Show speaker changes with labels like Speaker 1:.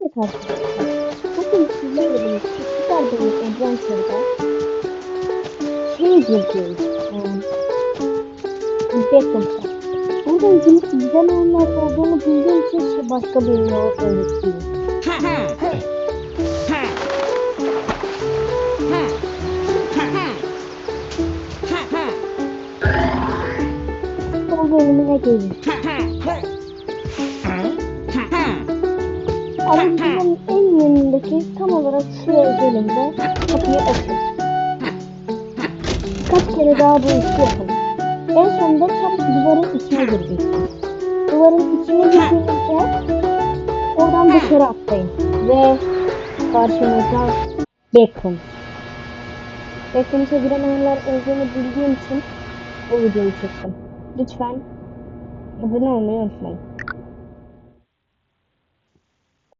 Speaker 1: Evet arkadaşlar. Bugün sizlerle birlikte süper bir adventure'da şey. Yani, Backroom'da. Burada güzel oyunlar olduğunu bildiğim için başka bir yol öğreteyim. Son bölümüne gelin. Aracımın en yanındaki tam olarak şuraya gelince kapıyı açın. Kaç kere daha bu işi yapın. En sonunda tam duvarın içine gireceksin. Duvarın içine girdiğinizde oradan dışarı atlayın. Ve karşınıza Beckham. Beckham'a giremeyenler olduğunu bildiğim için bu videoyu çektim. Lütfen abone olmayı unutmayın.